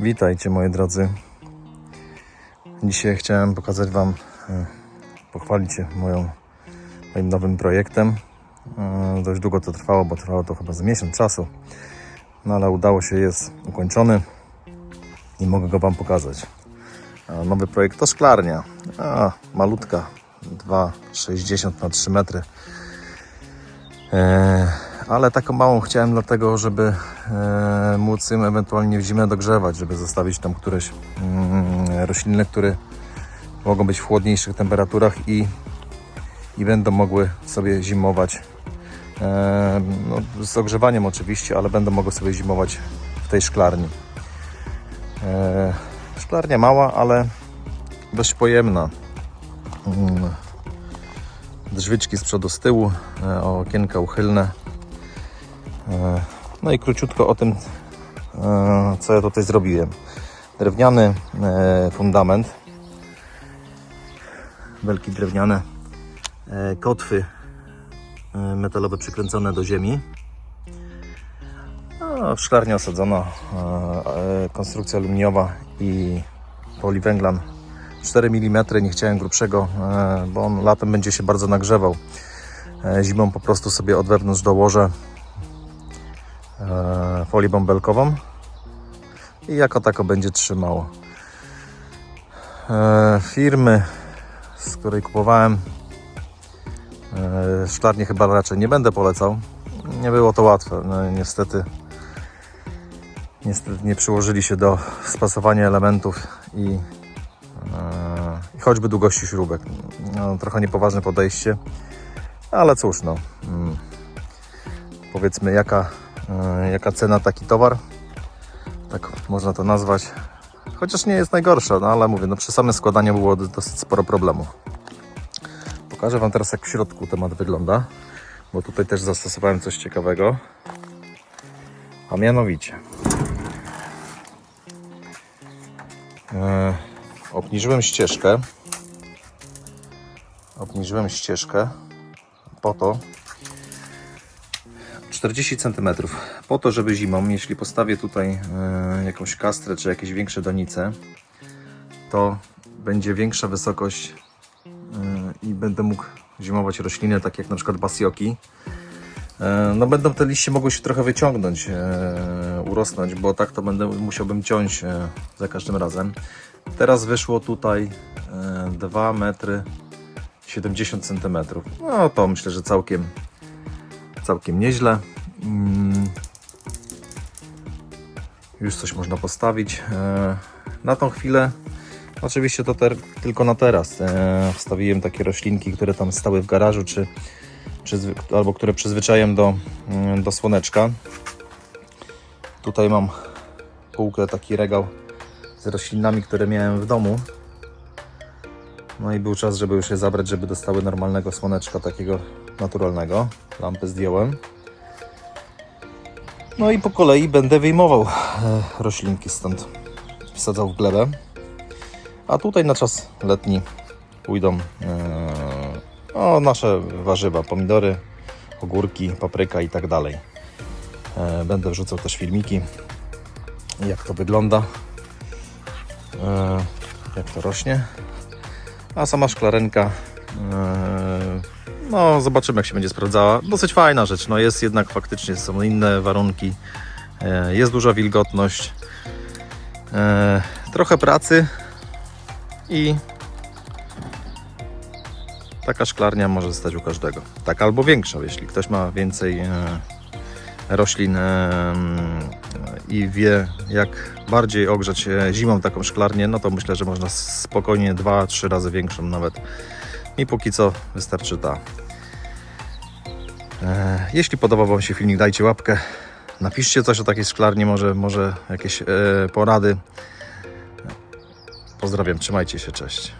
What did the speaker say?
Witajcie moi drodzy. Dzisiaj chciałem pokazać Wam, e, pochwalić się moją, moim nowym projektem. E, Dość długo to trwało, bo trwało to chyba z miesiąc czasu. No ale udało się, jest ukończony i mogę go Wam pokazać. A Nowy projekt to szklarnia. A, malutka, 2,60 na 3 metry. E, ale taką małą chciałem dlatego, żeby e, móc ją ewentualnie w zimę dogrzewać, żeby zostawić tam któreś mm, rośliny, które mogą być w chłodniejszych temperaturach i, i będą mogły sobie zimować. E, no, z ogrzewaniem oczywiście, ale będą mogły sobie zimować w tej szklarni. E, szklarnia mała, ale dość pojemna. Mm, drzwiczki z przodu, z tyłu, e, okienka uchylne. E, No i króciutko o tym, e, co ja tutaj zrobiłem. Drewniany e, fundament, belki drewniane, kotwy metalowe przykręcone do ziemi. No, szklarnia osadzona, e, e, konstrukcja aluminiowa i poliwęglan 4 mm, nie chciałem grubszego, bo on latem będzie się bardzo nagrzewał. Zimą po prostu sobie od wewnątrz dołożę folię bąbelkową i jako tako będzie trzymało. E, Firmy, z której kupowałem e, szklarnię chyba raczej nie będę polecał. Nie było to łatwe, no, niestety. Niestety nie przyłożyli się do spasowania elementów i e, i choćby długości śrubek. No, trochę niepoważne podejście, ale cóż, no. mm, Powiedzmy, jaka, e, jaka cena taki towar, tak można to nazwać. Chociaż nie jest najgorsza, no ale mówię, no przy samym składaniu było do- dosyć sporo problemów. Pokażę Wam teraz, jak w środku temat wygląda, bo tutaj też zastosowałem coś ciekawego. A mianowicie, e, obniżyłem ścieżkę. Obniżyłem ścieżkę po to 40 cm. Po to, żeby zimą, jeśli postawię tutaj e, jakąś kastrę czy jakieś większe donice, to będzie większa wysokość e, i będę mógł zimować rośliny, tak jak na przykład basioki. E, No będą te liście mogły się trochę wyciągnąć, urosnąć, bo tak to będę musiałbym ciąć za każdym razem. Teraz wyszło tutaj e, 2 metry 70 cm. No to myślę, że całkiem całkiem nieźle. Mm. Już coś można postawić. E, Na tą chwilę Oczywiście to ter, tylko na teraz. E, wstawiłem takie roślinki, które tam stały w garażu, czy, przyzwy- albo które przyzwyczaiłem do, mm, do słoneczka. Tutaj mam półkę, taki regał z roślinami, które miałem w domu. No i był czas, żeby już je zabrać, żeby dostały normalnego słoneczka, takiego naturalnego. Lampę zdjąłem. No i po kolei będę wyjmował e, roślinki stąd. Wsadzał w glebę. A tutaj na czas letni pójdą e, o, nasze warzywa, pomidory, ogórki, papryka i tak dalej. E, Będę wrzucał też filmiki, jak to wygląda, jak to rośnie. A sama szklarenka, e, no zobaczymy jak się będzie sprawdzała. Dosyć fajna rzecz, no jest jednak faktycznie, są inne warunki, e, jest duża wilgotność, e, trochę pracy, i taka szklarnia może zostać u każdego. Tak albo większa, jeśli ktoś ma więcej roślin i wie jak bardziej ogrzać zimą taką szklarnię, no to myślę, że można spokojnie dwa, trzy razy większą nawet. I póki co wystarczy ta. E, Jeśli podobał Wam się filmik, dajcie łapkę. Napiszcie coś o takiej szklarni, może, może jakieś e, porady. Pozdrawiam, trzymajcie się, cześć.